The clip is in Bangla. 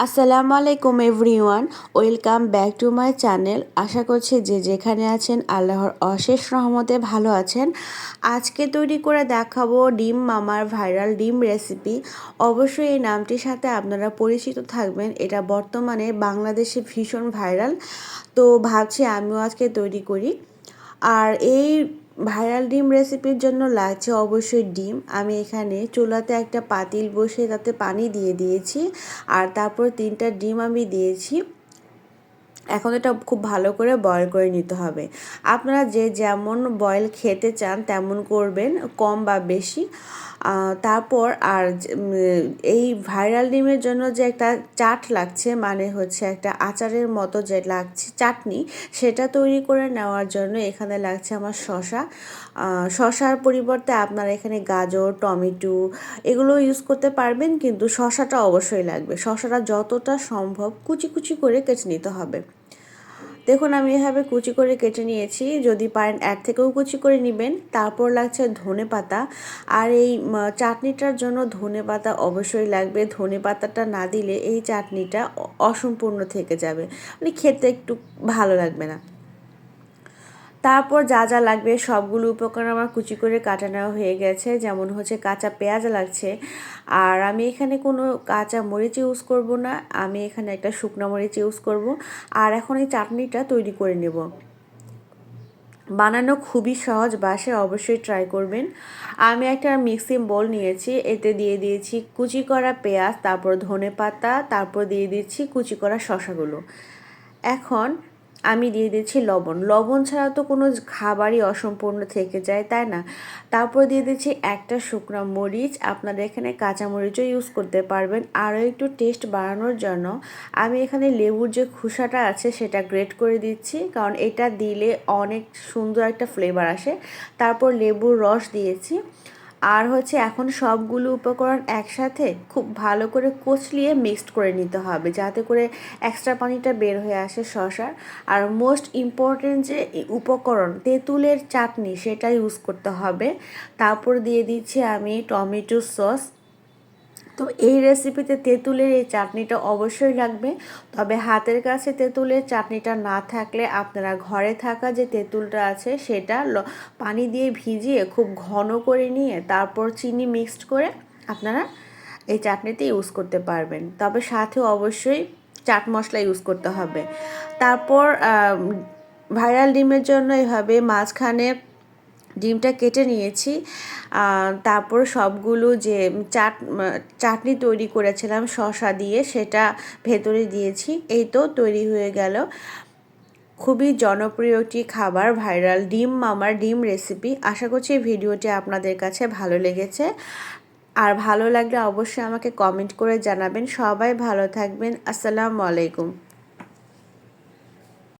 আসসালামু আলাইকুম everyone, welcome back to my channel. আশা করছি যে যেখানে আছেন আল্লাহর অশেষ রহমতে ভালো আছেন। আজকে তৈরি করে দেখাবো ডিম মামার ভাইরাল ডিম রেসিপি। অবশ্যই এই নামটির সাথে আপনারা পরিচিত থাকবেন। এটা বর্তমানে বাংলাদেশে ভীষণ ভাইরাল। তো ভাবছি আমিও আজকে তৈরি করি। আর এই ভাইরাল ডিম রেসিপির জন্য লাগছে অবশ্যই ডিম। আমি এখানে চুলাতে একটা পাতিল বসে তাতে পানি দিয়ে দিয়েছি আর তারপর তিনটা ডিম আমি দিয়েছি। এখন এটা খুব ভালো করে বয়ল করে নিতে হবে। আপনারা যে যেমন বয়ল খেতে চান তেমন করবেন, কম বা বেশি। তারপর আর এই ভাইরাল ডিমের জন্য যে একটা চাট লাগছে মানে হচ্ছে একটা আচারের মতো যে লাগছে, চাটনি, সেটা তৈরি করে নেওয়ার জন্য এখানে লাগছে আমার শশা শশার পরিবর্তে আপনারা এখানে গাজর, টমেটো এগুলো ইউজ করতে পারবেন, কিন্তু শশাটা অবশ্যই লাগবে। শশাটা যতটা সম্ভব কুচি কুচি করে কেটে নিতে হবে। দেখুন, আমি এভাবে কুচি করে কেটে নিয়েছি। যদি পারেন এর থেকেও কুচি করে নেবেন। তারপর লাগছে ধনে পাতা। আর এই চাটনিটার জন্য ধনে পাতা অবশ্যই লাগবে। ধনে পাতাটা না দিলে এই চাটনিটা অসম্পূর্ণ থেকে যাবে। মানে খেতে একটু ভালো লাগবে না। তারপর যা যা লাগবে সবগুলো উপকরণ আমার কুচি করে কাটা নেওয়া হয়ে গেছে। যেমন হচ্ছে কাঁচা পেঁয়াজ লাগছে। আর আমি এখানে কোনো কাঁচা মরিচ ইউজ করব না। আমি এখানে একটা শুকনো মরিচ ইউজ করব। আর এখন এই চাটনিটা তৈরি করে নেব। বানানো খুবই সহজ বাসে অবশ্যই ট্রাই করবেন। আমি একটা মিক্সিং বোল নিয়েছি। এতে দিয়ে দিয়েছি কুচি করা পেঁয়াজ, তারপর ধনে পাতা, তারপর দিয়ে দিচ্ছি কুচি করা শশাগুলো এখন আমি দিয়ে দিচ্ছি লবণ। লবণ ছাড়া তো কোনো খাবারই অসম্পূর্ণ থেকে যায়, তাই না? তারপর দিয়ে দিচ্ছি একটা শুকনো মরিচ। আপনারা এখানে কাঁচা মরিচও ইউজ করতে পারবেন। আরও একটু টেস্ট বাড়ানোর জন্য আমি এখানে লেবুর যে খোসাটা আছে সেটা গ্রেট করে দিচ্ছি। কারণ এটা দিলে অনেক সুন্দর একটা ফ্লেভার আসে। তারপর লেবুর রস দিয়েছি। আর হচ্ছে এখন সবগুলো উপকরণ একসাথে খুব ভালো করে কচলিয়ে মিক্সড করে নিতে হবে, যাতে করে এক্সট্রা পানিটা বের হয়ে আসে শশার আর মোস্ট ইম্পর্টেন্ট যে উপকরণ, তেঁতুলের চাটনি সেটা ইউজ করতে হবে। তারপর দিয়ে দিচ্ছি আমি টমেটো সস তো এই রেসিপিতে তেঁতুলের এই চাটনিটা অবশ্যই লাগবে। তবে হাতের কাছে তেঁতুলের চাটনিটা না থাকলে আপনারা ঘরে থাকা যে তেঁতুলটা আছে সেটা পানি দিয়ে ভিজিয়ে খুব ঘন করে নিয়ে তারপর চিনি মিক্সড করে আপনারা এই চাটনিতে ইউজ করতে পারবেন। তবে সাথে অবশ্যই চাট মশলা ইউজ করতে হবে। তারপর ভাইরাল ডিমের জন্য এভাবে মাঝখানে ডিমটা কেটে নিয়েছি। তারপর সবগুলো যে চাট, চাটনি তৈরি করেছিলাম শশা দিয়ে সেটা ভেতরে দিয়েছি। এই তো তৈরি হয়ে গেল। খুবই জনপ্রিয় একটি খাবার, ভাইরাল ডিম, মামার ডিম রেসিপি আশা করছি ভিডিওটি আপনাদের কাছে ভালো লেগেছে। আর ভালো লাগলে অবশ্যই আমাকে কমেন্ট করে জানাবেন। সবাই ভালো থাকবেন। আসসালামু আলাইকুম।